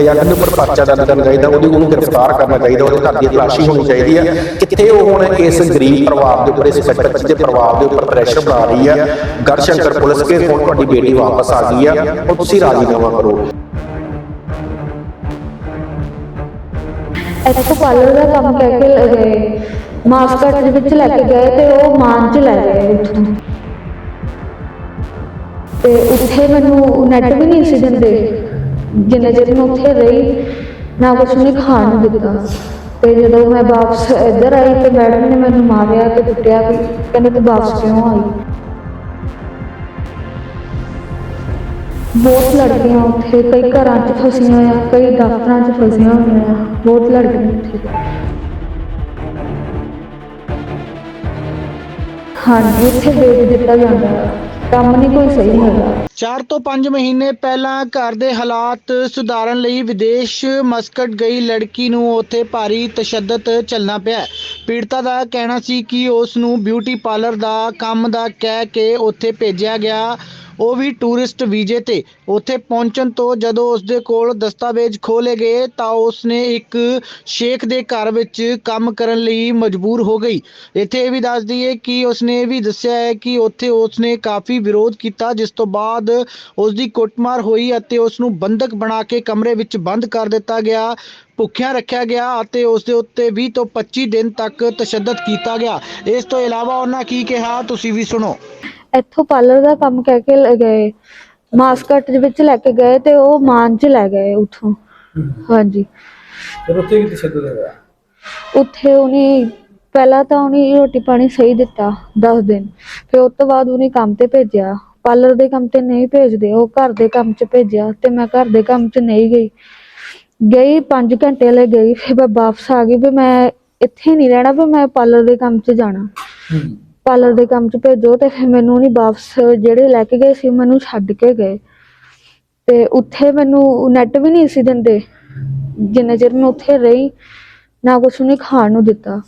Agent ਦੇ ਉੱਪਰ ਪਰਚਾ ਦਰਜ ਕਰਨਾ ਚਾਹੀਦਾ, ਉਹਦੀ ਉਹਨੂੰ ਗ੍ਰਿਫਤਾਰ ਕਰਨਾ ਚਾਹੀਦਾ, ਉਹਦੇ ਘਰ ਦੀ ਤਲਾਸ਼ੀ ਹੋਣੀ ਚਾਹੀਦੀ ਹੈ ਕਿੱਥੇ ਉਹ ਹੁਣ ਇਸ ਗਰੀਬ ਪਰਿਵਾਰ ਦੇ ਉੱਪਰ, ਇਸ ਬੱਚੇ ਦੇ ਪਰਿਵਾਰ ਦੇ ਉੱਪਰ ਪ੍ਰੈਸ਼ਰ ਬਣਾ ਰਹੀ ਹੈ ਗੜਸ਼ੰਕਰ ਪੁਲਿਸ ਕੇ ਹੁਣ ਤੁਹਾਡੀ ਬੇਟੀ ਵਾਪਸ ਆ ਗਈ ਹੈ ਹੁਣ ਤੁਸੀਂ ਰਾਜੀਨਾਮਾ ਕਰੋ। ਇੱਥੋਂ ਪਾਰਲਰ ਦਾ ਕੰਮ ਕਹਿ ਕੇ ਲੈ ਗਏ। ਮਾਸਕਟ ਦੇ ਵਿੱਚ ਲੈ ਕੇ ਗਏ ਤੇ ਉਹ ਮਾਨ ਚ ਲੈ ਗਏ ਉੱਥੋਂ ਤੇ ਉੱਥੇ ਮੈਨੂੰ ਨੈਟ ਵੀ ਨਹੀਂ ਸੀ ਦਿੰਦੇ। ਜਿੰਨੇ ਚਿਰ ਮੈਂ ਉੱਥੇ ਰਹੀ, ਨਾ ਕੁਛ ਨਹੀਂ ਖਾਣ ਨੂੰ ਦਿੱਤਾ। ਤੇ ਜਦੋਂ ਮੈਂ ਵਾਪਸ ਇੱਧਰ ਆਈ ਤੇ ਮੈਡਮ ਨੇ ਮੈਨੂੰ ਮਾਰਿਆ ਤੇ ਕੁੱਟਿਆ ਵੀ, ਕਹਿੰਦੇ ਤੂੰ ਵਾਪਸ ਕਿਉਂ ਆਈ? ਬਹੁਤ ਲੜਕੀਆਂ ਉੱਥੇ, ਕਈ ਘਰਾਂ 'ਚ ਫਸੀਆਂ ਆ ਕਈ ਦਫ਼ਤਰਾਂ 'ਚ ਫਸੀਆਂ ਹੋਈਆਂ ਆ ਬਹੁਤ ਲੜਕੀਆਂ ਉੱਥੇ। ਹਾਂਜੀ ਉੱਥੇ ਵੇਚ ਦਿੱਤਾ ਜਾਂਦਾ। ਆ ਕੰਮ ਨਹੀਂ ਕੋਈ ਸਹੀ ਹੈਗਾ। 4 ਤੋਂ 5 ਮਹੀਨੇ ਪਹਿਲਾਂ ਘਰ ਦੇ ਹਾਲਾਤ ਸੁਧਾਰਨ ਲਈ ਵਿਦੇਸ਼ ਮਸਕਟ ਗਈ ਲੜਕੀ ਨੂੰ ਉੱਥੇ ਭਾਰੀ ਤਸ਼ੱਦਦ ਚੱਲਣਾ ਪਿਆ ਪੀੜਤਾ ਦਾ ਕਹਿਣਾ ਸੀ ਕਿ ਉਸ ਨੂੰ ਬਿਊਟੀ ਪਾਰਲਰ ਦਾ ਕੰਮ ਦਾ ਕਹਿ ਕੇ ਉੱਥੇ ਭੇਜਿਆ ਗਿਆ। ਉਹ ਵੀ ਟੂਰਿਸਟ ਵੀਜ਼ੇ ਤੇ। ਉੱਥੇ ਪਹੁੰਚਣ ਤੋਂ ਜਦੋਂ ਉਸ ਦੇ ਕੋਲ ਦਸਤਾਵੇਜ਼ ਖੋਲੇ ਗਏ ਤਾਂ ਉਸ ਨੇ ਇੱਕ ਸ਼ੇਖ ਦੇ ਘਰ ਵਿੱਚ ਕੰਮ ਕਰਨ ਲਈ ਮਜਬੂਰ ਹੋ ਗਈ। ਇੱਥੇ ਇਹ ਵੀ ਦੱਸ ਦਈਏ ਕਿ ਉਸ ਨੇ ਇਹ ਵੀ ਦੱਸਿਆ ਹੈ ਕਿ ਉੱਥੇ ਉਸ ਨੇ ਕਾਫੀ ਵਿਰੋਧ ਕੀਤਾ, ਜਿਸ ਤੋਂ ਬਾਅਦ ਉਸ ਦੀ ਕੁੱਟਮਾਰ ਹੋਈ ਅਤੇ ਉਸ ਨੂੰ ਬੰਦਕ ਬਣਾ ਕੇ ਕਮਰੇ ਵਿੱਚ ਬੰਦ ਕਰ ਦਿੱਤਾ ਗਿਆ, ਭੁੱਖਿਆ ਰੱਖਿਆ ਗਿਆ ਅਤੇ ਉਸ ਦੇ ਉੱਤੇ 20 ਤੋਂ 25 ਦਿਨ ਤੱਕ ਤਸ਼ੱਦਦ ਕੀਤਾ ਗਿਆ। ਇਸ ਤੋਂ ਇਲਾਵਾ ਉਹਨਾਂ ਕੀ ਕਿਹਾ, ਤੁਸੀਂ ਵੀ ਸੁਣੋ। ਇੱਥੋਂ ਪਾਰਲਰ ਦਾ ਕੰਮ ਕਹਿ ਕੇ ਲੈ ਗਏ। ਮਾਸਕਟ ਦੇ ਵਿੱਚ ਲੈ ਕੇ ਗਏ ਤੇ ਉਹ ਮਾਨ ਚ ਲੈ ਗਏ ਉੱਥੋਂ। ਹਾਂਜੀ। ਫਿਰ ਉੱਥੇ ਕੀ ਤਸ਼ੱਦਦ ਹੋਇਆ ਉੱਥੇ ਉਹਨੇ ਪਹਿਲਾਂ ਤਾਂ ਉਹਨੇ ਰੋਟੀ ਪਾਣੀ ਸਹੀ ਦਿੱਤਾ 10 ਦਿਨ। ਫਿਰ ਉਸ ਤੋਂ ਬਾਅਦ ਉਹਨੇ ਕੰਮ ਤੇ ਭੇਜਿਆ। ਪਾਰਲਰ ਦੇ ਕੰਮ ਤੇ ਨਹੀਂ ਭੇਜਦੇ ਉਹ ਘਰ ਦੇ ਕੰਮ 'ਚ ਭੇਜਿਆ ਤੇ ਮੈਂ ਘਰ ਦੇ ਕੰਮ 'ਚ ਨਹੀਂ ਗਈ। ਗਈ 5 ਘੰਟੇ ਲਈ ਗਈ ਫਿਰ ਮੈਂ ਵਾਪਸ ਆ ਗਈ ਵੀ ਮੈਂ ਇੱਥੇ ਨਹੀਂ ਰਹਿਣਾ ਵੀ ਮੈਂ ਪਾਰਲਰ ਦੇ ਕੰਮ 'ਚ ਜਾਣਾ। ਪਾਰਲਰ ਦੇ ਕੰਮ 'ਚ ਭੇਜੋ ਤੇ ਫਿਰ ਮੈਨੂੰ ਨਹੀਂ ਵਾਪਸ ਜਿਹੜੇ ਲੈ ਕੇ ਗਏ ਸੀ, ਮੈਨੂੰ ਛੱਡ ਕੇ ਗਏ। ਤੇ ਉੱਥੇ ਮੈਨੂੰ ਨੈਟ ਵੀ ਨਹੀਂ ਸੀ ਦਿੰਦੇ। ਜਿੰਨੇ ਚਿਰ ਮੈਂ ਉੱਥੇ ਰਹੀ, ਨਾ ਕੁਛ ਨਹੀਂ ਖਾਣ ਨੂੰ ਦਿੱਤਾ।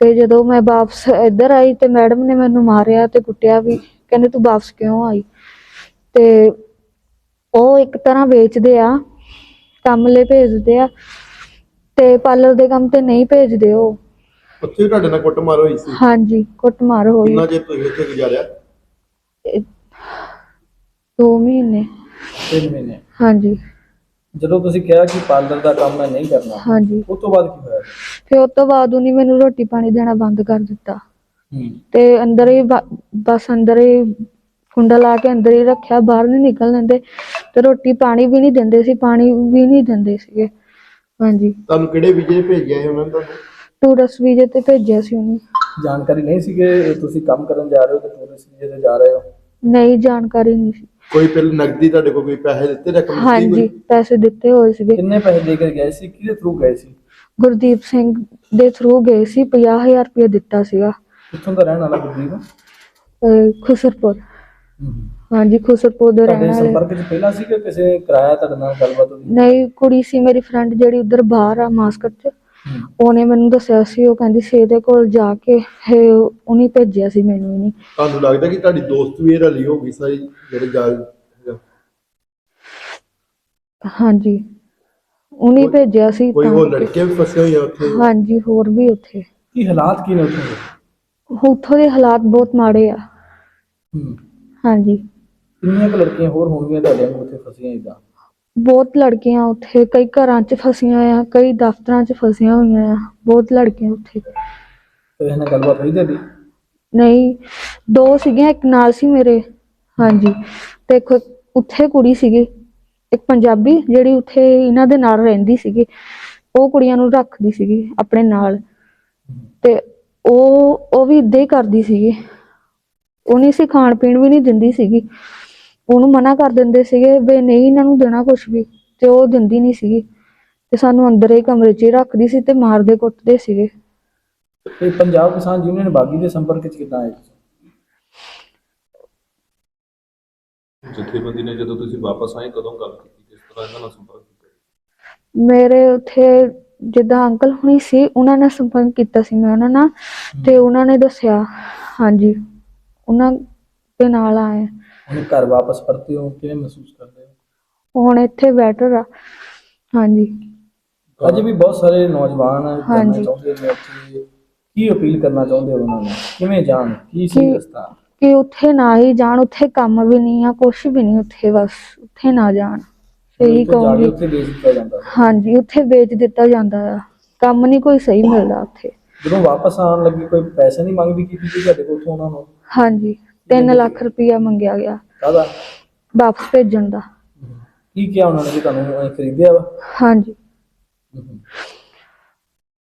ਤੇ ਜਦੋਂ ਮੈਂ ਵਾਪਸ ਇੱਧਰ ਆਈ ਤੇ ਮੈਡਮ ਨੇ ਮੈਨੂੰ ਮਾਰਿਆ ਤੇ ਕੁੱਟਿਆ ਵੀ, ਕਹਿੰਦੇ ਤੂੰ ਵਾਪਸ ਕਿਉਂ ਆਈ? ਤੇ ਉਹ ਇੱਕ ਤਰ੍ਹਾਂ ਵੇਚਦੇ ਆ, ਕੰਮ ਲਈ ਭੇਜਦੇ ਆ, ਤੇ ਪਾਰਲਰ ਦੇ ਕੰਮ ਤੇ ਨਹੀਂ ਭੇਜਦੇ ਉਹ। ਉੱਥੇ ਵੀ ਤੁਹਾਡੇ ਨਾਲ ਕੁੱਟਮਾਰ ਹੋਈ ਸੀ? ਹਾਂਜੀ ਕੁੱਟਮਾਰ ਹੋਈ। ਕਿੰਨਾ ਚਿਰ ਤੁਸੀਂ ਉੱਥੇ ਗੁਜ਼ਾਰਿਆ? ਦੋ ਮਹੀਨੇ। ਤਿੰਨ ਮਹੀਨੇ। ਹਾਂਜੀ। ਜਦੋਂ ਤੁਸੀਂ ਕਿਹਾ ਕਿ ਪਾਰਲਰ ਦਾ ਕੰਮ ਮੈਂ ਨਹੀਂ ਕਰਨਾ ਹਾਂਜੀ। ਉਸ ਤੋਂ ਬਾਅਦ ਕੀ ਹੋਇਆ? ਫਿਰ ਉਸ ਤੋਂ ਬਾਅਦ ਉਹਨੇ ਮੈਨੂੰ ਰੋਟੀ ਪਾਣੀ ਦੇਣਾ ਬੰਦ ਕਰ ਦਿੱਤਾ। ਹੂੰ। ਤੇ ਅੰਦਰ ਹੀ ਬ- ਬਸ ਅੰਦਰ ਹੀ ਕੁੰਡਾ ਲਾ ਕੇ ਅੰਦਰ ਹੀ ਰੱਖਿਆ ਬਾਹਰ ਨਹੀਂ ਨਿਕਲ ਦਿੰਦੇ। ਤੇ ਰੋਟੀ ਪਾਣੀ ਵੀ ਨਹੀਂ ਦਿੰਦੇ ਸੀ ਪਾਣੀ ਵੀ ਨਹੀਂ ਦਿੰਦੇ ਸੀਗੇ। ਹਾਂਜੀ। ਤੁਹਾਨੂੰ ਕਿਹੜੇ ਵੀਜ਼ੇ ਭੇਜਿਆ ਸੀ ਉਹਨਾਂ ਨੇ ਤੁਹਾਨੂੰ ਟੂਰਿਸਟ ਵੀਜ਼ੇ ਤੇ ਭੇਜਿਆ ਸੀ ਉਹਨੇ। ਜਾਣਕਾਰੀ ਨਹੀਂ ਸੀ ਕਿ ਤੁਸੀਂ ਕੰਮ ਕਰਨ ਜਾ ਰਹੇ ਹੋ ਤੇ ਟੂਰਿਸਟ ਵੀਜ਼ੇ ਤੇ ਜਾ ਰਹੇ ਹੋ? ਨਹੀਂ ਜਾਣਕਾਰੀ ਨਹੀਂ ਸੀ। ਕੋਈ ਪਹਿਲੇ ਨਗਦੀ ਤੁਹਾਡੇ ਕੋਲ ਕੋਈ ਪੈਸੇ ਦਿੱਤੇ ਰਕਮ ਦਿੱਤੀ ਹਾਂਜੀ ਕੋਈ? ਪੈਸੇ ਦਿੱਤੇ ਹੋਏ ਸੀਗੇ। ਕਿੰਨੇ ਪੈਸੇ ਦੇ ਕੇ ਗਏ ਸੀ? ਕਿਹਦੇ ਥਰੂ ਗਏ ਸੀ? ਗੁਰਦੀਪ ਸਿੰਘ ਦੇ ਥਰੂ ਗਏ ਸੀ 50000 ਰੁਪਏ ਦਿੱਤਾ ਸੀਗਾ। ਕਿੱਥੋਂ ਦਾ ਰਹਿਣ ਵਾਲਾ ਗੁਰਦੀਪ? ਅਹ ਖੁਸਰਪੁਰ। ਹਾਂਜੀ ਖੁਸਰਪੁਰ ਦੇ ਰਹਿਣ ਤੁਹਾਡੇ ਵਾਲੇ। ਸੰਪਰਕ 'ਚ ਪਹਿਲਾਂ ਸੀ ਕਿ ਕਿਸੇ ਕਰਾਇਆ ਤੁਹਾਡੇ ਨਾਲ ਗੱਲਬਾਤ ਹੋਈ? ਨਹੀਂ ਕੁੜੀ ਸੀ ਮੇਰੀ ਫਰੈਂਡ ਜਿਹੜੀ ਉਧਰ ਬਾਹਰ ਆ ਮਾਸਕਟ 'ਚ। ਉਹਨੇ ਮੈਨੂੰ ਦੱਸਿਆ ਸੀ ਉਹ ਕਹਿੰਦੀ ਸੀ ਇਹਦੇ ਕੋਲ ਜਾ ਕੇ ਫਿਰ ਉਹਨੇ ਭੇਜਿਆ ਸੀ ਮੈਨੂੰ ਇਹਨੇ ਤੁਹਾਨੂੰ ਲੱਗਦਾ ਕਿ ਤੁਹਾਡੀ ਦੋਸਤ ਵੀ ਇਹ ਰਲੀ ਹੋਗੀ ਸਾਰੀ ਜਿਹੜੇ ਜਾ ਹਾਂਜੀ। ਉਹਨੇ ਕੋਈ- ਭੇਜਿਆ ਸੀ ਕੋਈ ਤਾਂ ਹੋਰ ਕਿ- ਲੜਕੀਆਂ ਵੀ ਫਸੀਆਂ ਹੋਈਆਂ ਉੱਥੇ? ਹਾਂਜੀ ਹੋਰ ਵੀ ਉੱਥੇ। ਕੀ ਹਾਲਾਤ ਕੀ ਨੇ ਉੱਥੇ? ਦੇ? ਉੱਥੋਂ ਦੇ ਹਾਲਾਤ ਬਹੁਤ ਮਾੜੇ ਆ। ਹੂੰ। ਹਾਂਜੀ। ਕਿੰਨੀਆਂ ਕੁ ਲੜਕੀਆਂ ਹੋਰ ਹੋਣਗੀਆਂ ਤੁਹਾਡੇ ਨੂੰ ਉੱਥੇ ਫਸੀਆਂ ਇਦਾਂ ਬਹੁਤ ਲੜਕੀਆਂ ਉੱਥੇ ਕਈ ਘਰਾਂ 'ਚ ਫਸੀਆਂ ਆ ਕਈ ਦਫ਼ਤਰਾਂ 'ਚ ਫਸੀਆਂ ਹੋਈਆਂ ਆ ਬਹੁਤ ਲੜਕੀਆਂ ਉੱਥੇ। ਤੇ ਇਹਨਾਂ ਗੱਲਬਾਤ ਹੋਈ ਤੁਹਾਡੀ? ਨਹੀਂ ਦੋ ਸੀਗੀਆਂ ਇੱਕ ਨਾਲ ਸੀ ਮੇਰੇ ਹਾਂਜੀ। ਤੇ ਇੱਕ ਉੱਥੇ ਕੁੜੀ ਸੀਗੀ ਇੱਕ ਪੰਜਾਬੀ ਜਿਹੜੀ ਉੱਥੇ ਇਹਨਾਂ ਦੇ ਨਾਲ ਰਹਿੰਦੀ ਸੀਗੀ। ਉਹ ਕੁੜੀਆਂ ਨੂੰ ਰੱਖਦੀ ਸੀਗੀ ਆਪਣੇ ਨਾਲ। ਤੇ ਉਹ ਉਹ ਵੀ ਇਦਾਂ ਹੀ ਕਰਦੀ ਸੀਗੀ। ਉਹ ਨਹੀਂ ਸੀ ਖਾਣ ਪੀਣ ਵੀ ਨਹੀਂ ਦਿੰਦੀ ਸੀਗੀ। ਉਹਨੂੰ ਮਨਾ ਕਰ ਦਿੰਦੇ ਸੀਗੇ ਵੀ ਨਹੀਂ ਇਹਨਾਂ ਨੂੰ ਦੇਣਾ ਕੁਝ ਵੀ ਤੇ ਉਹ ਦਿੰਦੀ ਨਹੀਂ ਸੀਗੀ। ਤੇ ਸਾਨੂੰ ਅੰਦਰ ਹੀ ਕਮਰੇ 'ਚ ਹੀ ਰੱਖਦੀ ਸੀ ਤੇ ਮਾਰਦੇ ਕੁੱਟਦੇ ਸੀਗੇ। ਤੇ ਪੰਜਾਬ ਕਿਸਾਨ ਯੂਨੀਅਨ ਬਾਗੀ ਦੇ ਸੰਪਰਕ 'ਚ ਕਿੱਦਾਂ ਆਏ? ਜਥੇਬੰਦੀ ਨੇ ਜਦੋਂ ਤੁਸੀਂ ਵਾਪਸ ਆਏ ਕਦੋਂ ਗੱਲ ਕੀਤੀ? ਕਿਸ ਤਰ੍ਹਾਂ ਇਹਨਾਂ ਨਾਲ ਸੰਪਰਕ ਕੀਤਾ? ਮੇਰੇ ਉੱਥੇ ਜਿੱਦਾਂ ਅੰਕਲ ਹੁਣੀ ਸੀ ਉਹਨਾਂ ਨੇ ਸੰਪਰਕ ਕੀਤਾ ਸੀ ਮੈਂ ਉਹਨਾਂ ਨਾਲ ਤੇ ਉਹਨਾਂ ਨੇ ਦੱਸਿਆ ਹਾਂਜੀ ਉਹਨਾਂ ਦੇ ਨਾਲ ਆਏ। ਹੁਣ ਘਰ ਵਾਪਸ ਪਰਤੇ ਹੋ ਕਿਵੇਂ ਮਹਿਸੂਸ ਕਰਦੇ ਹੋ? ਹੁਣ ਇੱਥੇ ਬੈਟਰ ਆ। ਹਾਂਜੀ। ਅੱਜ ਵੀ ਬਹੁਤ ਸਾਰੇ ਨੌਜਵਾਨ ਕਰਨਾ ਹਾਂਜੀ। ਚਾਹੁੰਦੇ ਨੇ ਉੱਥੇ। ਕੀ ਅਪੀਲ ਕਰਨਾ ਚਾਹੁੰਦੇ ਹੋ ਉਹਨਾਂ ਨੂੰ? ਕਿਵੇਂ ਜਾਣ? ਕੀ ਸਹੀ ਕਿ- ਰਸਤਾ? ਕਿ ਉੱਥੇ ਨਾ ਹੀ ਜਾਣ ਉੱਥੇ ਕੰਮ ਵੀ ਨਹੀਂ ਆ ਕੁਛ ਵੀ ਨਹੀਂ ਉੱਥੇ ਬਸ ਉੱਥੇ ਨਾ ਜਾਣ। ਸਹੀ ਉੱਥੇ ਜਾ ਕੇ ਕਹੂੰਗੀ। ਉੱਥੇ ਵੇਚ ਦਿੱਤਾ ਜਾਂਦਾ। ਹਾਂਜੀ ਉੱਥੇ ਵੇਚ ਦਿੱਤਾ ਜਾਂਦਾ ਆ। ਕੰਮ ਨਹੀਂ ਕੋਈ ਸਹੀ ਮਿਲਦਾ ਉੱਥੇ। ਜਦੋਂ ਵਾਪਸ ਆਉਣ ਲੱਗੇ ਕੋਈ ਪੈਸੇ ਨਹੀਂ ਮੰਗ ਵੀ ਕੀਤੀ ਗਈ ਤੁਹਾਡੇ ਕੋਲ ਉੱਥੋਂ ਉਹਨਾਂ ਨੂੰ? ਹਾਂਜੀ। 3 ਲੱਖ ਰੁਪਇਆ ਮੰਗਿਆ ਗਿਆ। ਕਾਹਦਾ? ਵਾਪਸ ਭੇਜਣ ਦਾ। ਕੀ ਕਿਹਾ ਉਹਨਾਂ ਨੇ ਕਿ ਤੁਹਾਨੂੰ ਖਰੀਦਿਆ ਵਾ? ਹਾਂਜੀ।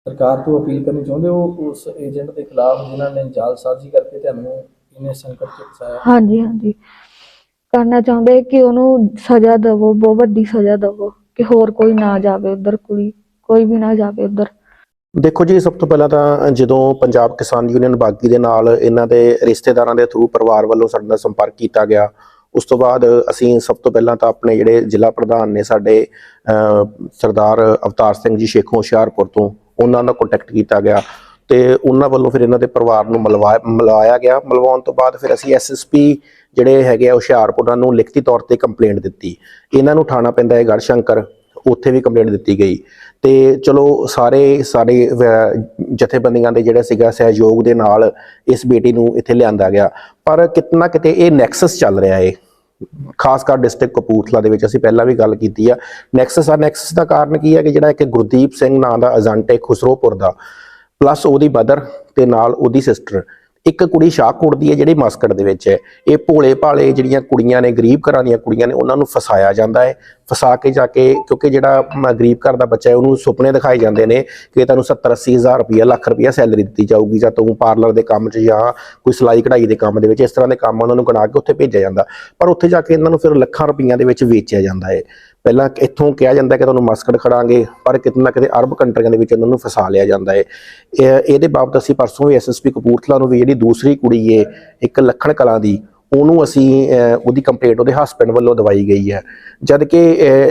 ਸਰਕਾਰ ਤੋਂ ਅਪੀਲ ਕਰਨੀ ਚਾਹੁੰਦੇ ਹੋ ਉਸ ਏਜੰਟ ਦੇ ਖਿਲਾਫ ਜਿਨ੍ਹਾਂ ਨੇ ਜਾਲਸਾਜ਼ੀ ਕਰਕੇ ਤੁਹਾਨੂੰ ਇਹਨੇ ਸੰਕਟ ਚ ਫਸਾਇਆ? ਹਾਂਜੀ ਹਾਂਜੀ। ਕਰਨਾ ਚਾਹੁੰਦੇ ਕਿ ਉਹਨੂੰ ਸਜ਼ਾ ਦਵੋ ਬਹੁਤ ਵੱਡੀ ਸਜ਼ਾ ਦਵੋ ਕਿ ਹੋਰ ਕੋਈ ਨਾ ਜਾਵੇ ਉਧਰ ਕੁੜੀ ਕੋਈ ਵੀ ਨਾ ਜਾਵੇ ਉਧਰ। ਦੇਖੋ ਜੀ, ਸਭ ਤੋਂ ਪਹਿਲਾਂ ਤਾਂ ਜਦੋਂ ਪੰਜਾਬ ਕਿਸਾਨ ਯੂਨੀਅਨ ਬਾਗੀ ਦੇ ਨਾਲ ਇਹਨਾਂ ਦੇ ਰਿਸ਼ਤੇਦਾਰਾਂ ਦੇ ਥਰੂ ਪਰਿਵਾਰ ਵੱਲੋਂ ਸਾਡੇ ਨਾਲ ਸੰਪਰਕ ਕੀਤਾ ਗਿਆ, ਉਸ ਤੋਂ ਬਾਅਦ ਅਸੀਂ ਸਭ ਤੋਂ ਪਹਿਲਾਂ ਤਾਂ ਆਪਣੇ ਜਿਹੜੇ ਜ਼ਿਲ੍ਹਾ ਪ੍ਰਧਾਨ ਨੇ ਸਾਡੇ ਸਰਦਾਰ ਅਵਤਾਰ ਸਿੰਘ ਜੀ ਸ਼ੇਖੋਂ ਹੁਸ਼ਿਆਰਪੁਰ ਤੋਂ ਉਹਨਾਂ ਨਾਲ ਕੰਟੈਕਟ ਕੀਤਾ ਗਿਆ ਤੇ ਉਹਨਾਂ ਵੱਲੋਂ ਫਿਰ ਇਹਨਾਂ ਦੇ ਪਰਿਵਾਰ ਨੂੰ ਮਿਲਵਾ ਮਿਲਾਇਆ ਗਿਆ। ਮਿਲਵਾਉਣ ਤੋਂ ਬਾਅਦ ਫਿਰ ਅਸੀਂ ਐਸਐਸਪੀ ਜਿਹੜੇ ਹੈਗੇ ਆ ਹੁਸ਼ਿਆਰਪੁਰ ਉਹਨਾਂ ਨੂੰ ਲਿਖਤੀ ਤੌਰ ਤੇ ਕੰਪਲੇਂਟ ਦਿੱਤੀ। ਇਹਨਾਂ ਨੂੰ ਠਾਣਾ ਪੈਂਦਾ ਹੈ ਗੜਸ਼ੰਕਰ ਉੱਥੇ ਵੀ ਕੰਪਲੇਂਟ ਦਿੱਤੀ ਗਈ। ਤੇ ਚਲੋ ਸਾਰੇ ਸਾਰੇ ਜਥੇਬੰਦੀਆਂ ਦੇ ਜਿਹੜਾ ਸੀਗਾ ਸਹਿਯੋਗ ਦੇ ਨਾਲ ਇਸ ਬੇਟੀ ਨੂੰ ਇੱਥੇ ਲਿਆਂਦਾ ਗਿਆ। ਪਰ ਕਿਤਨਾ ਕਿਤੇ ਇਹ ਨੈਕਸਸ ਚੱਲ ਰਿਹਾ ਏ। ਖਾਸ ਕਰ ਡਿਸਟ੍ਰਿਕਟ ਕਪੂਰਥਲਾ ਦੇ ਵਿੱਚ ਅਸੀਂ ਪਹਿਲਾਂ ਵੀ ਗੱਲ ਕੀਤੀ ਆ। ਨੈਕਸਸ ਆ ਨੈਕਸਸ ਦਾ ਕਾਰਨ ਕੀ ਹੈ ਕਿ ਜਿਹੜਾ ਇੱਕ ਗੁਰਦੀਪ ਸਿੰਘ ਨਾਂ ਦਾ ਏਜੰਟ ਹੈ ਖੁਸਰੋਪੁਰ ਦਾ। ਪਲੱਸ ਉਹਦੀ ਮਦਰ ਤੇ ਨਾਲ ਉਹਦੀ ਸਿਸਟਰ ਇੱਕ ਕੁੜੀ ਸ਼ਾਹਕੋਟ ਦੀ ਹੈ ਜਿਹੜੀ ਮਾਸਕਟ ਦੇ ਵਿੱਚ ਹੈ ਇਹ ਭੋਲੇ ਭਾਲੇ ਜਿਹੜੀਆਂ ਕੁੜੀਆਂ ਨੇ, ਗਰੀਬ ਘਰਾਂ ਦੀਆਂ ਕੁੜੀਆਂ ਨੇ, ਉਹਨਾਂ ਨੂੰ ਫਸਾਇਆ ਜਾਂਦਾ ਹੈ ਫਸਾ ਕੇ ਜਾ ਕੇ, ਕਿਉਂਕਿ ਜਿਹੜਾ ਗਰੀਬ ਘਰ ਦਾ ਬੱਚਾ ਹੈ, ਉਹਨੂੰ ਸੁਪਨੇ ਦਿਖਾਏ ਜਾਂਦੇ ਨੇ ਕਿ ਤੁਹਾਨੂੰ 70 80 ਹਜ਼ਾਰ ਰੁਪਇਆ ਲੱਖ ਰੁਪਇਆ ਸੈਲਰੀ ਦਿੱਤੀ ਜਾਊਗੀ, ਜਾਂ ਤੂੰ ਪਾਰਲਰ ਦੇ ਕੰਮ 'ਚ ਜਾਂ ਕੋਈ ਸਿਲਾਈ ਕਢਾਈ ਦੇ ਕੰਮ ਦੇ ਵਿੱਚ, ਇਸ ਤਰ੍ਹਾਂ ਦੇ ਕੰਮ ਉਹਨਾਂ ਨੂੰ ਗਣਾ ਕੇ ਉੱਥੇ ਭੇਜਿਆ ਜਾਂਦਾ। ਪਰ ਉੱਥੇ ਜਾ ਕੇ ਇਹਨਾਂ ਨੂੰ ਫਿਰ ਲੱਖਾਂ ਰੁਪਈਆਂ ਦੇ ਵਿੱਚ ਵੇਚਿਆ ਜਾਂਦਾ ਹੈ ਪਹਿਲਾਂ ਇੱਥੋਂ ਕਿਹਾ ਜਾਂਦਾ ਕਿ ਤੁਹਾਨੂੰ ਮਸਕਟ ਖੜਾਂਗੇ, ਪਰ ਕਿਤੇ ਨਾ ਕਿਤੇ ਅਰਬ ਕੰਟਰੀਆਂ ਦੇ ਵਿੱਚ ਉਹਨਾਂ ਨੂੰ ਫਸਾ ਲਿਆ ਜਾਂਦਾ ਹੈ ਇਹ- ਇਹਦੇ ਬਾਬਤ ਅਸੀਂ ਪਰਸੋਂ ਵੀ ਐਸਐਸਪੀ ਕਪੂਰਥਲਾ ਨੂੰ ਵੀ ਜਿਹੜੀ ਦੂਸਰੀ ਕੁੜੀ ਏ, ਇੱਕ ਲੱਖਣ ਕਲਾਂ ਦੀ ਉਹਨੂੰ ਅਸੀਂ ਉਹਦੀ ਕੰਪਲੇਂਟ ਉਹਦੇ ਹਸਬੰਡ ਵੱਲੋਂ ਦਵਾਈ ਗਈ ਹੈ। ਜਦ ਕਿ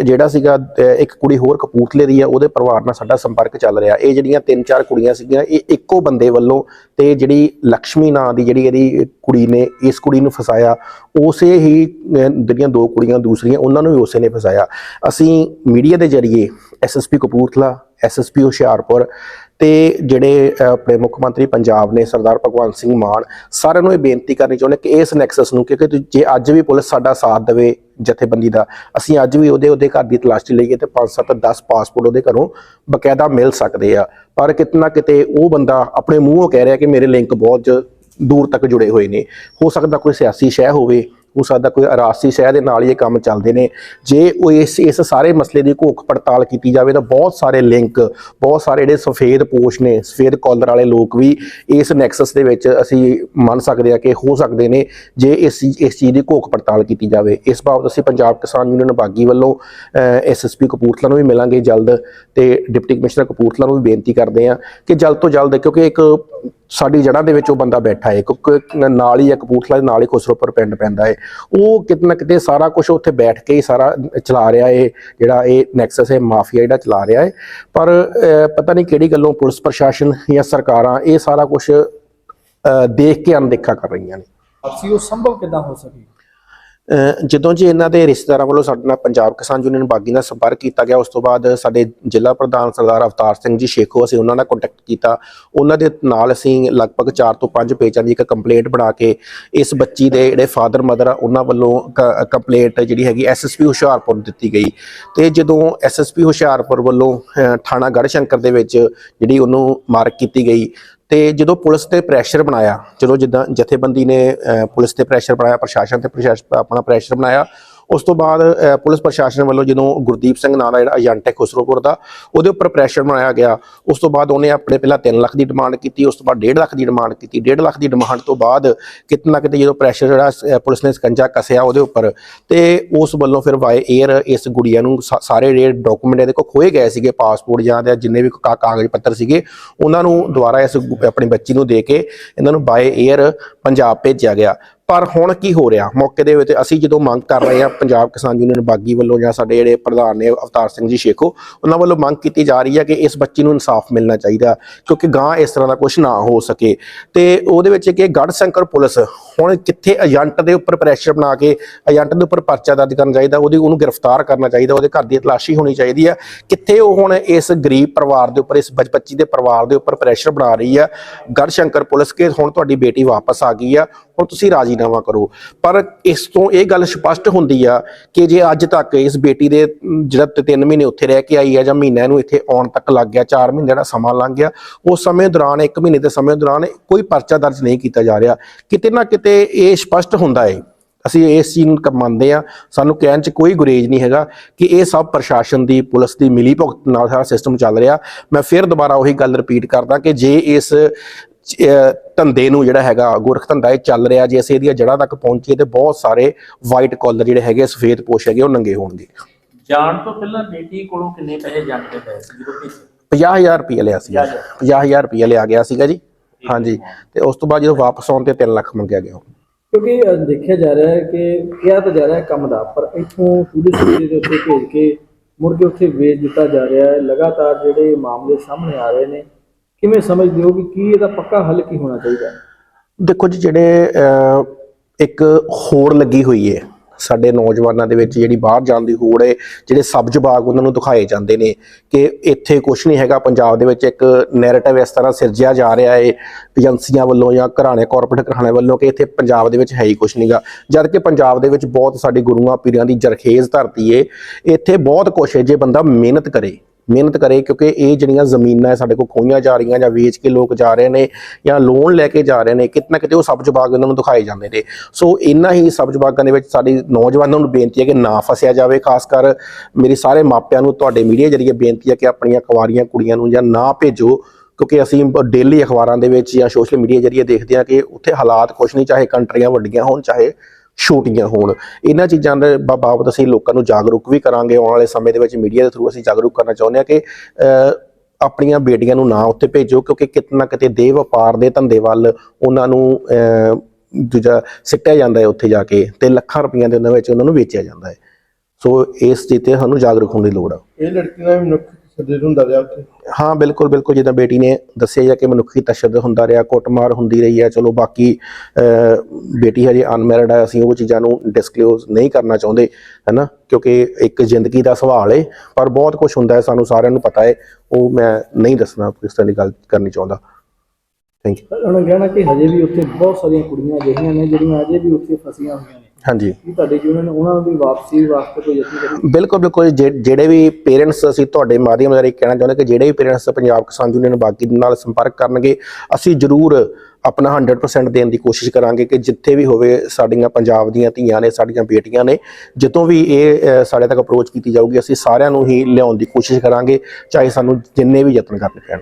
ਜਿਹੜਾ ਸੀਗਾ ਇੱਕ ਕੁੜੀ ਹੋਰ ਕਪੂਰਥਲੇ ਦੀ ਹੈ, ਉਹਦੇ ਪਰਿਵਾਰ ਨਾਲ ਸਾਡਾ ਸੰਪਰਕ ਚੱਲ ਰਿਹਾ। ਇਹ ਜਿਹੜੀਆਂ ਤਿੰਨ ਚਾਰ ਕੁੜੀਆਂ ਸੀਗੀਆਂ, ਇਹ ਇੱਕੋ ਬੰਦੇ ਵੱਲੋਂ ਤੇ ਜਿਹੜੀ ਲక్ష్ਮੀ ਨਾਂ ਦੀ ਜਿਹੜੀ ਇਹਦੀ ਕੁੜੀ ਨੇ, ਇਸ ਕੁੜੀ ਨੂੰ ਫਸਾਇਆ, ਉਸੇ ਹੀ ਜਿਹੜੀਆਂ ਦੋ ਕੁੜੀਆਂ ਦੂਸਰੀਆਂ, ਉਹਨਾਂ ਨੂੰ ਵੀ ਉਸੇ ਨੇ ਫਸਾਇਆ। ਅਸੀਂ ਮੀਡੀਆ ਦੇ ਜ਼ਰੀਏ ਐਸਐਸਪੀ ਕਪੂਰਥਲਾ ਐਸਐਸਪੀ ਹੁਸ਼ਿਆਰਪੁਰ ਤੇ ਜਿਹੜੇ ਆਪਣੇ ਮੁੱਖ ਮੰਤਰੀ ਪੰਜਾਬ ਨੇ ਸਰਦਾਰ ਭਗਵੰਤ ਸਿੰਘ ਮਾਨ, ਸਾਰਿਆਂ ਨੂੰ ਇਹ ਬੇਨਤੀ ਕਰਨੀ ਚਾਹੁੰਦੇ ਕਿ ਇਸ ਨੈਕਸਸ ਨੂੰ, ਕਿਉਂਕਿ ਤੁ- ਜੇ ਅੱਜ ਵੀ ਪੁਲਿਸ ਸਾਡਾ ਸਾਥ ਦੇਵੇ ਜਥੇਬੰਦੀ ਦਾ, ਅਸੀਂ ਅੱਜ ਵੀ ਉਹਦੇ ਉਹਦੇ ਘਰ ਦੀ ਤਲਾਸ਼ੀ ਲਈਏ ਤੇ 5 7 10 ਪਾਸਪੋਰਟ ਉਹਦੇ ਘਰੋਂ ਬਕਾਇਦਾ ਮਿਲ ਸਕਦੇ ਆ। ਪਰ ਕਿਤਨਾ ਕਿਤੇ ਉਹ ਬੰਦਾ ਆਪਣੇ ਮੂੰਹੋਂ ਕਹਿ ਰਿਹਾ ਕਿ ਮੇਰੇ ਲਿੰਕ ਬਹੁਤ ਦੂਰ ਤੱਕ ਜੁੜੇ ਹੋਏ ਨੇ। ਹੋ ਸਕਦਾ ਕੋਈ ਸਿਆਸੀ ਸ਼ਹਿ ਹੋਵੇ ਹੋ ਸਕਦਾ ਕੋਈ ਅਰਾਸੀ ਸ਼ਹਿ ਦੇ ਨਾਲ ਹੀ ਇਹ ਕੰਮ ਚੱਲਦੇ ਨੇ। ਜੇ ਉਹ ਇਸ ਇਸ ਸਾਰੇ ਮਸਲੇ ਦੀ ਘੋਖ ਪੜਤਾਲ ਕੀਤੀ ਜਾਵੇ ਤਾਂ ਬਹੁਤ ਸਾਰੇ ਲਿੰਕ ਬਹੁਤ ਸਾਰੇ ਜਿਹੜੇ ਸਫੇਦ ਪੋਸ਼ ਨੇ, ਸਫੇਦ ਕਾਲਰ ਵਾਲੇ ਲੋਕ ਵੀ ਇਸ ਨੈਕਸਸ ਦੇ ਵਿੱਚ ਅਸੀਂ ਮੰਨ ਸਕਦੇ ਆ ਕਿ ਹੋ ਸਕਦੇ ਨੇ, ਜੇ ਇਸ ਚੀਜ਼- ਇਸ ਚੀਜ਼ ਦੀ ਘੋਖ ਪੜਤਾਲ ਕੀਤੀ ਜਾਵੇ। ਇਸ ਬਾਬਤ ਅਸੀਂ ਪੰਜਾਬ ਕਿਸਾਨ ਯੂਨੀਅਨ ਬਾਗੀ ਵੱਲੋਂ ਐਸਐਸਪੀ ਕਪੂਰਥਲਾ ਨੂੰ ਵੀ ਮਿਲਾਂਗੇ ਜਲਦ ਤੇ ਡਿਪਟੀ ਕਮਿਸ਼ਨਰ ਕਪੂਰਥਲਾ ਨੂੰ ਵੀ ਬੇਨਤੀ ਕਰਦੇ ਆ ਕਿ ਜਲਦ ਤੋਂ ਜਲਦ, ਕਿਉਂਕਿ ਇੱਕ ਸਾਡੀ ਜੜ੍ਹਾਂ ਦੇ ਵਿੱਚ ਉਹ ਬੰਦਾ ਬੈਠਾ ਹੈ, ਕਿਉਂਕਿ ਨਾਲ ਹੀ ਹੈ, ਕਪੂਰਥਲਾ ਦੇ ਨਾਲ ਹੀ ਖੁਸਰੋਪੁਰ ਪਿੰਡ ਪੈਂਦਾ ਹੈ। ਉਹ ਕਿਤੇ ਨਾ ਕਿਤੇ ਸਾਰਾ ਕੁਝ ਉੱਥੇ ਬੈਠ ਕੇ ਹੀ ਸਾਰਾ ਚਲਾ ਰਿਹਾ ਹੈ ਜਿਹੜਾ ਇਹ ਨੈਕਸਸ ਹੈ ਮਾਫੀਆ ਜਿਹੜਾ ਚਲਾ ਰਿਹਾ ਏ। ਪਰ ਅਹ, ਪਤਾ ਨਹੀਂ ਕਿਹੜੀ ਗੱਲੋਂ ਪੁਲਿਸ ਪ੍ਰਸ਼ਾਸਨ ਜਾਂ ਸਰਕਾਰਾਂ ਇਹ ਸਾਰਾ ਕੁਝ ਦੇਖ ਕੇ ਅਣਦੇਖਾ ਕਰ ਰਹੀਆਂ ਨੇ। ਆਪਸੀ ਉਹ ਸੰਭਵ ਕਿਦਾਂ ਹੋ ਸਕੀ? ਜਦੋਂ ਜੀ ਇਹਨਾਂ ਦੇ ਰਿਸ਼ਤੇਦਾਰਾਂ ਵੱਲੋਂ ਸਾਡੇ ਨਾਲ ਪੰਜਾਬ ਕਿਸਾਨ ਯੂਨੀਅਨ ਬਾਗੀ ਨਾਲ ਸੰਪਰਕ ਕੀਤਾ ਗਿਆ ਉਸ ਤੋਂ ਬਾਅਦ ਸਾਡੇ ਜ਼ਿਲ੍ਹਾ ਪ੍ਰਧਾਨ ਸਰਦਾਰ ਅਵਤਾਰ ਸਿੰਘ ਜੀ ਸ਼ੇਖੋ ਅਸੀਂ ਉਹਨਾਂ ਨਾਲ ਕੰਟੈਕਟ ਕੀਤਾ। ਉਹਨਾਂ ਦੇ ਨਾਲ ਅਸੀਂ ਲਗਭਗ 4 ਤੋਂ 5 ਪੇਜਾਂ ਦੀ ਇੱਕ ਕੰਪਲੇਂਟ ਬਣਾ ਕੇ ਇਸ ਬੱਚੀ ਦੇ ਜਿਹੜੇ ਫਾਦਰ ਮਦਰ ਆ ਉਹਨਾਂ ਵੱਲੋਂ ਕੰਪਲੇਂਟ ਜਿਹੜੀ ਹੈਗੀ ਐਸਐਸਪੀ ਹੁਸ਼ਿਆਰਪੁਰ ਨੂੰ ਦਿੱਤੀ ਗਈ। ਤੇ ਜਦੋਂ ਐਸਐਸਪੀ ਹੁਸ਼ਿਆਰਪੁਰ ਵੱਲੋਂ ਅਹ, ਥਾਣਾ ਗੜਸ਼ੰਕਰ ਦੇ ਵਿੱਚ ਜਿਹੜੀ ਉਹਨੂੰ ਮਾਰਕ ਕੀਤੀ ਗਈ ਤੇ ਜਦੋਂ ਪੁਲਿਸ ਤੇ ਪ੍ਰੈਸ਼ਰ ਬਣਾਇਆ, ਜਦੋਂ ਜਿੱਦਾਂ ਜਥੇਬੰਦੀ ਨੇ ਪੁਲਿਸ ਤੇ ਪ੍ਰੈਸ਼ਰ ਬਣਾਇਆ, ਪ੍ਰਸ਼ਾਸਨ ਤੇ ਪ੍ਰਸ਼ਾਸਨ ਆਪਣਾ ਪ੍ਰੈਸ਼ਰ ਬਣਾਇਆ ਉਸ ਤੋਂ ਬਾਅਦ ਪੁਲਿਸ ਪ੍ਰਸ਼ਾਸਨ ਵੱਲੋਂ ਜਦੋਂ ਗੁਰਦੀਪ ਸਿੰਘ ਨਾਂ ਦਾ ਜਿਹੜਾ ਏਜੰਟ ਹੈ ਖੁਸਰੋਪੁਰ ਦਾ, ਉਹਦੇ ਉੱਪਰ ਪ੍ਰੈਸ਼ਰ ਬਣਾਇਆ ਗਿਆ। ਉਸ ਤੋਂ ਬਾਅਦ ਉਹਨੇ ਆਪਣੇ ਪਹਿਲਾਂ 3 ਲੱਖ ਦੀ ਡਿਮਾਂਡ ਕੀਤੀ, ਉਸ ਤੋਂ ਬਾਅਦ 1.5 ਲੱਖ ਦੀ ਡਿਮਾਂਡ ਕੀਤੀ। 1.5 ਲੱਖ ਦੀ ਡਿਮਾਂਡ ਤੋਂ ਬਾਅਦ ਕਿਤੇ ਨਾ ਕਿਤੇ ਜਦੋਂ ਪ੍ਰੈਸ਼ਰ ਜਿਹੜਾ ਪੁਲਿਸ ਨੇ ਸਕੰਜਾ ਕੱਸਿਆ ਉਹਦੇ ਉੱਪਰ, ਤੇ ਉਸ ਵੱਲੋਂ ਫਿਰ ਵਾਏ 에ਅਰ ਇਸ ਗੁੜੀਆ ਨੂੰ ਸਾ- ਸਾਰੇ ਜਿਹੜੇ ਡਾਕੂਮੈਂਟ ਇਹਦੇ ਕੋਲ ਖੋਏ ਗਏ ਸੀਗੇ ਪਾਸਪੋਰਟ ਜਾਂ ਦੇ ਜਿੰਨੇ ਵੀ ਕਾ- ਕਾਗਜ਼ ਪੱਤਰ ਸੀਗੇ, ਉਹਨਾਂ ਨੂੰ ਦੁਬਾਰਾ ਇਸ ਗੁ- ਆਪਣੀ ਬੱਚੀ ਨੂੰ ਦੇ ਕੇ ਇਹਨਾਂ ਨੂੰ ਬਾਏ 에ਅਰ ਪੰਜਾਬ ਭੇਜਿਆ ਗਿਆ। ਪਰ ਹੁਣ ਕੀ ਹੋ ਰਿਹਾ? ਮੌਕੇ ਦੇ ਵਿੱਚ ਅਸੀਂ ਜਦੋਂ ਮੰਗ ਕਰ ਰਹੇ ਹਾਂ ਪੰਜਾਬ ਕਿਸਾਨ ਯੂਨੀਅਨ ਬਾਗੀ ਵੱਲੋਂ ਜਾਂ ਸਾਡੇ ਜਿਹੜੇ ਪ੍ਰਧਾਨ ਨੇ ਅਵਤਾਰ ਸਿੰਘ ਜੀ ਸ਼ੇਖੋ, ਉਹਨਾਂ ਵੱਲੋਂ ਮੰਗ ਕੀਤੀ ਜਾ ਰਹੀ ਹੈ ਕਿ ਇਸ ਬੱਚੀ ਨੂੰ ਇਨਸਾਫ ਮਿਲਣਾ ਚਾਹੀਦਾ ਕਿਉਂਕਿ ਗਾਂ ਇਸ ਤਰ੍ਹਾਂ ਦਾ ਕੁਝ ਨਾ ਹੋ ਸਕੇ। ਤੇ ਉਹਦੇ ਵਿੱਚ ਕਿ ਗੜ ਸ਼ੰਕਰ ਪੁਲਿਸ ਹੁਣ ਕਿੱਥੇ ਏਜੰਟ ਦੇ ਉੱਪਰ ਪ੍ਰੈਸ਼ਰ ਬਣਾ ਕੇ ਏਜੰਟ ਦੇ ਉੱਪਰ ਪਰਚਾ ਦਰਜ ਕਰਨਾ ਚਾਹੀਦਾ, ਉਹਦੀ ਉਹਨੂੰ ਗ੍ਰਿਫਤਾਰ ਕਰਨਾ ਚਾਹੀਦਾ, ਉਹਦੇ ਘਰ ਦੀ ਤਲਾਸ਼ੀ ਹੋਣੀ ਚਾਹੀਦੀ ਹੈ। ਕਿੱਥੇ ਉਹ ਹੁਣ ਇਸ ਗਰੀਬ ਪਰਿਵਾਰ ਦੇ ਉੱਪਰ, ਇਸ ਬੱਚ- ਬੱਚੀ ਦੇ ਪਰਿਵਾਰ ਦੇ ਉੱਪਰ ਪ੍ਰੈਸ਼ਰ ਬਣਾ ਰਹੀ ਹੈ। ਗੜ ਸ਼ੰਕਰ ਪੁਲਿਸ ਕੇ ਹੁਣ ਤੁਹਾਡੀ ਬੇਟੀ ਵਾਪਸ ਆ ਗਈ ਆ। ਔਰ ਤੁਸੀਂ ਰਾਜੀਨਾਮਾ ਕਰੋ। ਪਰ ਇਸ ਤੋਂ ਇਹ ਗੱਲ ਸਪਸ਼ਟ ਹੁੰਦੀ ਆ ਕਿ ਜੇ ਅੱਜ ਤੱਕ ਇਸ ਬੇਟੀ ਦੇ, ਜਿਹੜਾ 3 ਮਹੀਨੇ ਉੱਥੇ ਰਹਿ ਕੇ ਆਈ ਹੈ ਜਾਂ ਮਹੀਨਾ ਇਹਨੂੰ ਇੱਥੇ ਆਉਣ ਤੱਕ ਲੱਗ ਗਿਆ 4 ਮਹੀਨੇ ਦਾ ਸਮਾਂ ਲੰਘ ਗਿਆ, ਉਸ ਸਮੇਂ ਦੌਰਾਨ 1 ਮਹੀਨੇ ਦੇ ਸਮੇਂ ਦੌਰਾਨ ਕੋਈ ਪਰਚਾ ਦਰਜ ਨਹੀਂ ਕੀਤਾ ਜਾ ਰਿਹਾ। ਕਿਤੇ ਨਾ ਕਿਤੇ ਇਹ ਸਪਸ਼ਟ ਹੁੰਦਾ ਹੈ ਅਸੀਂ ਇਸ ਚੀਜ਼ ਨੂੰ ਮੰਨਦੇ ਆ। ਸਾਨੂੰ ਕਹਿਣ 'ਚ ਕੋਈ ਗੁਰੇਜ ਨਹੀਂ ਹੈਗਾ ਕਿ ਇਹ ਸਭ ਪ੍ਰਸ਼ਾਸਨ ਦੀ, ਪੁਲਿਸ ਦੀ ਮਿਲੀ ਭੁਗਤ ਨਾਲ ਸਾਰਾ ਸਿਸਟਮ ਚੱਲ ਰਿਹਾ। ਮੈਂ ਫਿਰ ਦੁਬਾਰਾ ਉਹੀ ਗੱਲ ਰਿਪੀਟ ਕਰਦਾ ਕਿ ਜੇ ਇਸ ਧੰਦੇ ਨੂੰ ਜਿਹੜਾ ਹੈਗਾ ਗੁਰਖ ਧੰਦਾ ਇਹ ਚੱਲ ਰਿਹਾ ਜੇ ਅਸੀਂ ਇਹਦੀਆਂ ਜੜ੍ਹਾਂ ਤੱਕ ਪਹੁੰਚੀਏ ਤੇ ਬਹੁਤ ਸਾਰੇ ਵਾਈਟ ਕਾਲਰ ਜਿਹੜੇ ਹੈਗੇ ਸਫੇਦ ਪੋਸ਼ ਹੈਗੇ ਉਹ ਨੰਗੇ ਹੋਣਗੇ। ਜਾਣ ਤੋਂ ਪਹਿਲਾਂ ਬੇਟੀ ਕੋਲੋਂ ਕਿੰਨੇ ਪੈਸੇ ਜਾਂਦੇ ਪਏ ਸੀ ਜਦੋਂ ਭੇਜੇ? 50000 ਰੁਪਏ ਲਿਆ ਸੀ 50000 ਰੁਪਏ ਲਿਆ ਗਿਆ ਸੀਗਾ ਜੀ। ਹਾਂਜੀ। ਤੇ ਉਸ ਤੋਂ ਬਾਅਦ ਜਦੋਂ ਵਾਪਸ ਆਉਣ ਤੇ 3 ਲੱਖ ਮੰਗਿਆ ਗਿਆ। ਕਿਉਂਕਿ ਦੇਖਿਆ ਜਾ ਰਿਹਾ ਹੈ ਕਿ ਕਿਹਾ ਤਾਂ ਜਾ ਰਿਹਾ ਹੈ ਕੰਮ ਦਾ ਪਰ ਇੱਥੋਂ ਪੁਲਿਸ ਸਟੇਸ਼ਨ ਦੇ ਉੱਤੇ ਭੇਜ ਕੇ ਮੁੜ ਕੇ ਉੱਥੇ ਵੇਚ ਦਿੱਤਾ ਜਾ ਰਿਹਾ ਹੈ। ਲਗਾਤਾਰ ਜਿਹੜੇ ਮਾਮਲੇ ਸਾਹਮਣੇ ਆ ਰਹੇ ਨੇ ਕਿਵੇਂ ਸਮਝਦੇ ਹੋ ਕਿ ਕੀ ਇਹਦਾ ਪੱਕਾ ਹੱਲ ਕੀ ਹੋਣਾ ਚਾਹੀਦਾ? ਦੇਖੋ ਜੀ, ਜਿਹੜੇ ਇੱਕ ਹੋੜ ਲੱਗੀ ਹੋਈ ਹੈ ਸਾਡੇ ਨੌਜਵਾਨਾਂ ਦੇ ਵਿੱਚ ਜਿਹੜੀ ਬਾਹਰ ਜਾਣ ਦੀ ਹੋੜ ਹੈ ਜਿਹੜੇ ਸਬਜ਼ ਬਾਗ ਉਹਨਾਂ ਨੂੰ ਦਿਖਾਏ ਜਾਂਦੇ ਨੇ ਕਿ ਇੱਥੇ ਕੁਝ ਨਹੀਂ ਹੈਗਾ, ਪੰਜਾਬ ਦੇ ਵਿੱਚ ਇੱਕ ਨੈਰੇਟਿਵ ਇਸ ਤਰ੍ਹਾਂ ਸਿਰਜਿਆ ਜਾ ਰਿਹਾ ਹੈ ਏਜੰਸੀਆਂ ਵੱਲੋਂ ਜਾਂ ਘਰਾਣੇ ਕਾਰਪੋਰੇਟ ਘਰਾਣੇ ਵੱਲੋਂ ਕਿ ਇੱਥੇ ਪੰਜਾਬ ਦੇ ਵਿੱਚ ਹੈ ਹੀ ਕੁਝ ਨਹੀਂਗਾ ਜਦ ਕਿ ਪੰਜਾਬ ਦੇ ਵਿੱਚ ਬਹੁਤ ਸਾਡੇ ਗੁਰੂਆਂ, ਪੀਰਾਂ ਦੀ ਜਰਖੇਜ਼ ਧਰਤੀ ਏ, ਇੱਥੇ ਬਹੁਤ ਕੁਝ ਹੈ ਜੇ ਬੰਦਾ ਮਿਹਨਤ ਕਰੇ ਮਿਹਨਤ ਕਰੇ, ਕਿਉਂਕਿ ਇਹ ਜਿਹੜੀਆਂ ਜ਼ਮੀਨਾਂ ਹੈ ਸਾਡੇ ਕੋਲ ਖੋਈਆਂ ਜਾ ਰਹੀਆਂ ਜਾਂ ਵੇਚ ਕੇ ਲੋਕ ਜਾ ਰਹੇ ਨੇ ਜਾਂ ਲੋਨ ਲੈ ਕੇ ਜਾ ਰਹੇ ਨੇ, ਕਿਤੇ ਨਾ ਕਿਤੇ ਉਹ ਸਬਜ਼ ਬਾਗ ਇਹਨਾਂ ਨੂੰ ਦਿਖਾਏ ਜਾਂਦੇ ਨੇ। ਸੋ ਇਹਨਾਂ ਹੀ ਸਬਜ਼ ਬਾਗਾਂ ਦੇ ਵਿੱਚ ਸਾਡੀ ਨੌਜਵਾਨਾਂ ਨੂੰ ਬੇਨਤੀ ਹੈ ਕਿ ਨਾ ਫਸਿਆ ਜਾਵੇ, ਖਾਸ ਕਰ ਮੇਰੀ ਸਾਰੇ ਮਾਪਿਆਂ ਨੂੰ ਤੁਹਾਡੇ ਮੀਡੀਆ ਜਰੀਏ ਬੇਨਤੀ ਹੈ ਕਿ ਆਪਣੀਆਂ ਕੁਆਰੀਆਂ ਕੁੜੀਆਂ ਨੂੰ ਜਾਂ ਨਾ ਭੇਜੋ, ਕਿਉਂਕਿ ਅਸੀਂ ਡੇਲੀ ਅਖਬਾਰਾਂ ਦੇ ਵਿੱਚ ਜਾਂ ਸੋਸ਼ਲ ਮੀਡੀਆ ਜਰੀਏ ਦੇਖਦੇ ਹਾਂ ਕਿ ਉੱਥੇ ਹਾਲਾਤ ਕੁਛ ਨਹੀਂ, ਚਾਹੇ ਕੰਟਰੀਆਂ ਵੱਡੀਆਂ ਹੋਣ, ਚਾਹੇ ਛੋਟੀਆਂ ਹੋਣ। ਇਹਨਾਂ ਚੀਜ਼ਾਂ ਦੇ ਬਾਬਤ ਅਸੀਂ ਲੋਕਾਂ ਨੂੰ ਜਾਗਰੂਕ ਵੀ ਕਰਾਂਗੇ। ਆਉਣ ਵਾਲੇ ਸਮੇਂ ਦੇ ਵਿੱਚ ਮੀਡੀਆ ਦੇ ਥਰੂ ਅਸੀਂ ਜਾਗਰੂਕ ਕਰਨਾ ਚਾਹੁੰਦੇ ਹਾਂ ਕਿ ਆਪਣੀਆਂ ਬੇਟੀਆਂ ਨੂੰ ਨਾ ਉੱਥੇ ਭੇਜੋ ਕਿਉਂਕਿ ਕਿਤੇ ਨਾ ਕਿਤੇ ਦੇ ਵਪਾਰ ਦੇ ਧੰਦੇ ਵੱਲ ਉਹਨਾਂ ਨੂੰ ਅਹ, ਦੂਜਾ ਸਿੱਟਿਆ ਜਾਂਦਾ ਹੈ ਉੱਥੇ ਜਾ ਕੇ ਤੇ ਲੱਖਾਂ ਰੁਪਈਆਂ ਦੇ ਉਹਨਾਂ ਵਿੱਚ ਉਹਨਾਂ ਨੂੰ ਵੇਚਿਆ ਜਾਂਦਾ ਹੈ। ਸੋ ਇਸ ਚੀਜ਼ ਤੇ ਸਾਨੂੰ ਜਾਗਰੂਕ ਹੋਣ ਦੀ ਲੋੜ ਆ। ਇਹ ਲੜਕੀਆਂ ਦਾ ਮਨੁੱਖ ਸੱਦੇ ਹੁੰਦਾ ਰਿਹਾ ਉੱਥੇ? ਹਾਂ ਬਿਲਕੁਲ ਬਿਲਕੁਲ। ਜਿੱਦਾਂ ਬੇਟੀ ਨੇ ਦੱਸਿਆ ਜਾਂ ਕਿ ਮਨੁੱਖੀ ਤਸ਼ੱਦਦ ਹੁੰਦਾ ਰਿਹਾ ਕੁੱਟਮਾਰ ਹੁੰਦੀ ਰਹੀ ਹੈ। ਚਲੋ ਬਾਕੀ ਬੇਟੀ ਹਜੇ ਅਨਮੈਰਿਡ ਹੈ ਅਸੀਂ ਉਹ ਚੀਜ਼ਾਂ ਨੂੰ ਡਿਸਕਲੋਜ਼ ਨਹੀਂ ਕਰਨਾ ਚਾਹੁੰਦੇ ਹੈਨਾ? ਕਿਉਂਕਿ ਇੱਕ ਜ਼ਿੰਦਗੀ ਦਾ ਸਵਾਲ ਹੈ ਪਰ ਬਹੁਤ ਕੁਝ ਹੁੰਦਾ ਹੈ ਸਾਨੂੰ ਸਾਰਿਆਂ ਨੂੰ ਪਤਾ ਹੈ ਉਹ ਮੈਂ ਨਹੀਂ ਦੱਸਣਾ ਕਿਸ ਤਰ੍ਹਾਂ ਦੀ ਗੱਲ ਕਰਨੀ ਚਾਹੁੰਦਾ। ਥੈਂਕ ਯੂ ਉਹਨਾਂ ਕਹਿਣਾ ਕਿ ਹਜੇ ਵੀ ਉੱਥੇ ਬਹੁਤ ਸਾਰੀਆਂ ਕੁੜੀਆਂ ਅਜਿਹੀਆਂ ਨੇ ਜਿਹੜੀਆਂ ਅਜੇ ਵੀ ਉੱਥੇ ਫਸੀਆਂ ਹੋਈਆਂ ਨੇ। ਹਾਂਜੀ। ਕੀ ਤੁਹਾਡੇ ਜੀਵਨ ਨੇ ਉਹਨਾਂ ਦੀ ਵਾਪਸੀ ਵਾਸਤੇ ਕੋਈ ਯਤਨ ਕਰੀ ਬਿਲਕੁਲ ਬਿਲਕੁਲ। ਜੇ- ਜਿਹੜੇ ਵੀ ਪੇਰੈਂਟਸ ਅਸੀਂ ਤੁਹਾਡੇ ਮਾਧਿਅਮ ਰਾਹੀਂ ਕਹਿਣਾ ਚਾਹੁੰਦੇ ਕਿ ਜਿਹੜੇ ਵੀ ਪੇਰੈਂਟਸ ਪੰਜਾਬ ਕਿਸਾਨ ਯੂਨੀਅਨ ਬਾਕੀ ਦੇ ਨਾਲ ਸੰਪਰਕ ਕਰਨਗੇ ਅਸੀਂ ਜ਼ਰੂਰ ਆਪਣਾ 100% ਦੇਣ ਦੀ ਕੋਸ਼ਿਸ਼ ਕਰਾਂਗੇ ਕਿ ਜਿੱਥੇ ਵੀ ਹੋਵੇ ਸਾਡੀਆਂ ਪੰਜਾਬ ਦੀਆਂ ਧੀਆਂ ਨੇ ਸਾਡੀਆਂ ਬੇਟੀਆਂ ਨੇ ਜਦੋਂ ਵੀ ਇਹ ਸਾਡੇ ਤੱਕ ਅਪਰੋਚ ਕੀਤੀ ਜਾਊਗੀ ਅਸੀਂ ਸਾਰਿਆਂ ਨੂੰ ਹੀ ਲਿਆਉਣ ਦੀ ਕੋਸ਼ਿਸ਼ ਕਰਾਂਗੇ ਚਾਹੇ ਸਾਨੂੰ ਜਿੰਨੇ ਵੀ ਯਤਨ ਕਰਨੇ ਪੈਣ